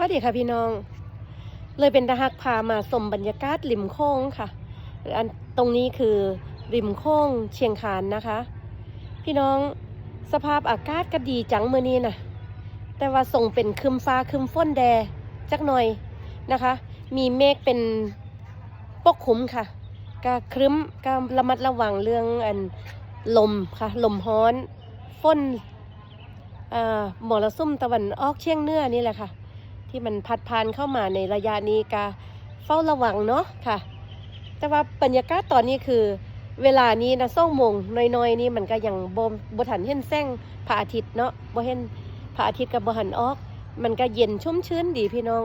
วัสดีค่ะพี่น้อง เลยเป็นตาหักพามาสมบรรยากาศริมโค้งค่ะอันตรงนี้คือริมโค้งเชียงคานนะคะ พี่น้องสภาพอากาศก็ดีจังเมื่อนี้นะแต่ว่าส่งเป็นครึมฟ้าครึมฝนแดจักหน่อยนะคะ มีเมฆเป็นปกคลุมค่ะก็ครึ้มก็ระมัดระวังเรื่องอันลมค่ะลมฮ้อนฝนอ่ามรสุมตะวันออกเชียงเหนือนี่แหละค่ะ ที่มันพัดพานเข้ามาในระยะนี้ก็เฝ้าระวังเนาะค่ะ แต่ว่าบรรยากาศตอนนี้คือ เวลานี้นะส่งมงน้อยๆนี่มันก็ยังบ่บ่ทันเห็นแสงพระอาทิตย์เนาะบ่เห็นพระอาทิตย์กับบ่หันออก มันก็เย็นชุ่มชื้นดีพี่น้อง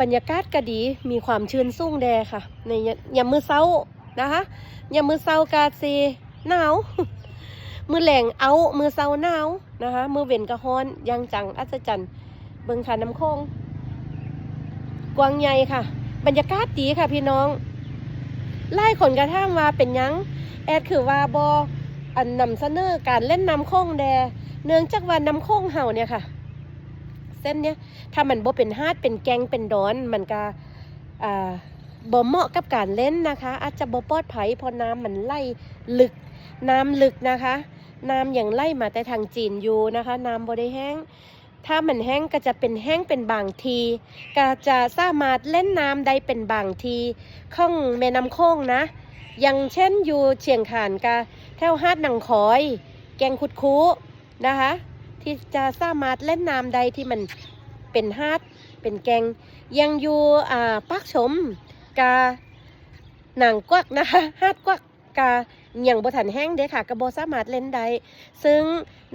บรรยากาศก็ดีมีความชื้นสูงแดค่ะ ในยามมื้อเช้านะคะยามมื้อเช้ากาซีหนาวมือแหลงเอา มือเช้าหนาวนะคะ มือเว้นก็ร้อนยังจังอัศจรรย์ เบิงค่ะน้ำโคงกวางใหญ่ค่ะ บรรยากาศดีค่ะพี่น้อง ไล่ขนกระทั่งมาเป็นยัง แอดคือว่าบออันนำเสนอการเล่นน้ำโคงแด เนื่องจากว่าน้ำโคงเห่าเนี่ยค่ะ เส้นเนี้ยถ้ามันบ่เป็นฮาดเป็นแกงเป็นดอนมันก็อ่าบ่เหมาะกับการเล่นนะคะ อาจจะบ่ปลอดภัยพราะน้ำมันไล่ลึก น้ำลึกนะคะ น้ำอย่างไล่มาแต่ทางจีนอยู่นะคะ น้ำบ่ได้แห้ง ถ้ามันแห้งก็จะเป็นแห้งเป็นบางทีก็จะสามารถเล่นน้ำได้เป็นบางทีข้องแม่น้ำโค้งนะ อย่างเช่นอยู่เชียงขานกะแถวฮาดหนังคอย แกงคุดคูนะคะ ที่จะสามารถเล่นน้ำได้ที่มันเป็นฮาดเป็นแกง ยังอยู่อ่าปักชมกาหนังกวักนะคะฮาดกวักกา ย่างบทันแห้งเด้ค่ะกระโบสามารถเล่นได้ซึ่ง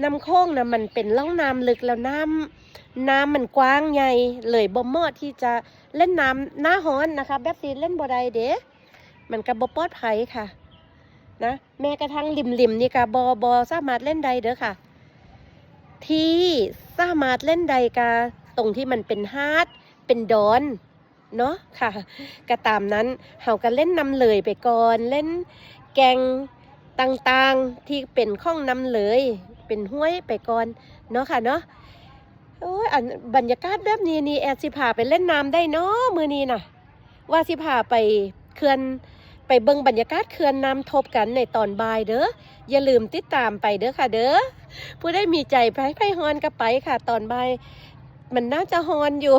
น้ำโค้งนะมันเป็นล่องน้ำลึกแล้วน้ำน้ำมันกว้างใหญ่เลยบ่เหมาะที่จะเล่นน้ำหน้าฮ้อนนะคะ แบบนี้เล่นบ่ได้เด้มันก็บ่ปลอดภัยค่ะนะแม้กระทั่งริมริมๆนี่ก็บ่บ่สามารถเล่นได้เด้อค่ะ ที่สามารถเล่นใดกาตรงที่มันเป็นฮาร์ดเป็นดอนเนาะค่ะก็ตามนั้นเฮาก็เล่นนำเลยไปก่อนเล่น แกงต่างๆที่เป็นข้องนำเลย เป็นห้วยไปก่อนเนาะค่ะเนาะโอ้ยอันบรรยากาศแบบนี้นี่แอดสิพาไปเล่นน้ำได้เนาะมือนี้น่ะ ว่าสิพาไปเขื่อนไปเบิ่งบรรยากาศเขื่อนน้ำทบกันในตอนบ่ายเด้ออย่าลืมติดตามไปเด้อค่ะเด้อผู้ได้มีใจไปไปฮอนก็ไปค่ะ ตอนบ่ายมันน่าจะฮอนอยู่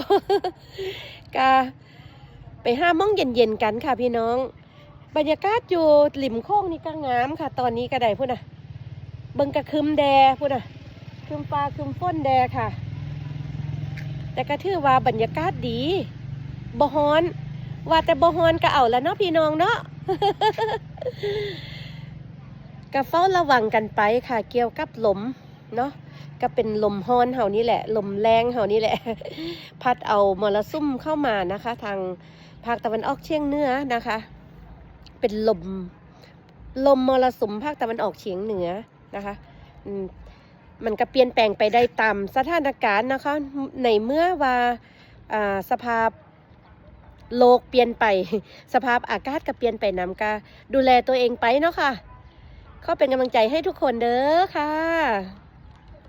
กาไปห้าโมงเย็นๆกันค่ะพี่น้อง บรรยากาศอยู่หลิมโค้งนี่ก็งามค่ะ ตอนนี้ก็ได้พุ่นะเบิ่งกระคึมแดพุ่นะคึมฟ้าคึมฝนแดค่ะ แต่ก็ถือว่าบรรยากาศดีบ่ฮอน ว่าแต่บ่ฮอนก็เอาแล้วเนาะพี่น้องเนาะก็เฝ้าระวังกันไปค่ะ เกี่ยวกับลมเนาะก็เป็นลมฮ้อนเฮานี่แหละ ลมแรงเฮานี่แหละ พัดเอามรสุมเข้ามานะคะ ทางภาคตะวันออกเฉียงเหนือนะคะ เป็นลม ลมมรสุมภาคตะวันออกเฉียงเหนือนะคะมันก็เปลี่ยนแปลงไปได้ตามสถานการณ์นะคะ ในเมื่อว่าสภาพโลกเปลี่ยนไป สภาพอากาศก็เปลี่ยนไปนำกาดูแลตัวเองไปเนาะค่ะขอเป็นกำลังใจให้ทุกคนเด้อค่ะ